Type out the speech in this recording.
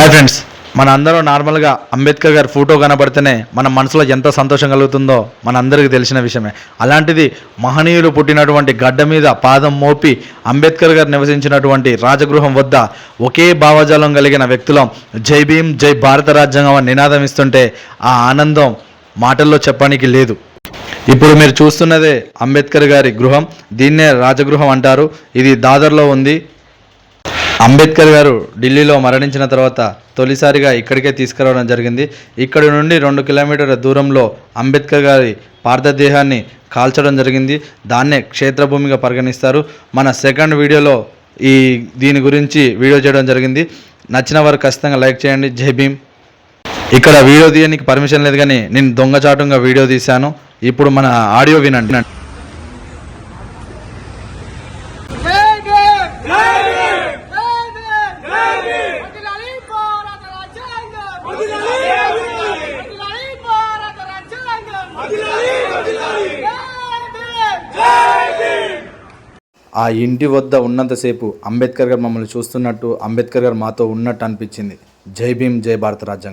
Hi friends మన అందరూ నార్మల్గా అంబేద్కర్ గారి ఫోటో కనబడితేనే మన మనసులో ఎంత సంతోషం కలుగుతుందో మనందరికీ తెలిసిన విషయమే. అలాంటిది మహనీయులు పుట్టినటువంటి గడ్డ మీద పాదం మోపి అంబేద్కర్ గారు నివసించినటువంటి రాజగృహం వద్ద ఒకే భావజాలం కలిగిన వ్యక్తులం జై భీమ్ జై భారత రాజ్యాంగం అని నినాదం ఇస్తుంటే ఆ ఆనందం మాటల్లో చెప్పడానికి లేదు. ఇప్పుడు మీరు చూస్తున్నదే అంబేద్కర్ గారి గృహం. దీన్నే రాజగృహం అంటారు. ఇది దాదర్లో ఉంది. అంబేద్కర్ గారు ఢిల్లీలో మరణించిన తర్వాత తొలిసారిగా ఇక్కడికే తీసుకురావడం జరిగింది. ఇక్కడి నుండి రెండు కిలోమీటర్ల దూరంలో అంబేద్కర్ గారి పార్థదేహాన్ని కాల్చడం జరిగింది. దాన్నే క్షేత్రభూమిగా పరిగణిస్తారు. మన సెకండ్ వీడియోలో ఈ దీని గురించి వీడియో చేయడం జరిగింది. నచ్చిన వారు ఖచ్చితంగా లైక్ చేయండి. జై భీమ్. ఇక్కడ వీడియో తీయడానికి పర్మిషన్ లేదు కానీ నేను దొంగచాటుగా వీడియో తీశాను. ఇప్పుడు మన ఆడియో వినండి జై భీమ్ జై భీమ్ జై భీమ్ వదిలాలి భారత రాజ్యాంగం వదిలాలి వదిలాలి వదిలాలి భారత రాజ్యాంగం వదిలాలి వదిలాలి జై భీమ్ ఆ ఇంటి వద్ద ఉన్నంతసేపు అంబేద్కర్ గారు మమ్మల్ని చూస్తున్నట్టు అంబేద్కర్ గారు మాతో ఉన్నట్టు అనిపించింది. జై భీమ్ జై భారత రాజ్యాంగం.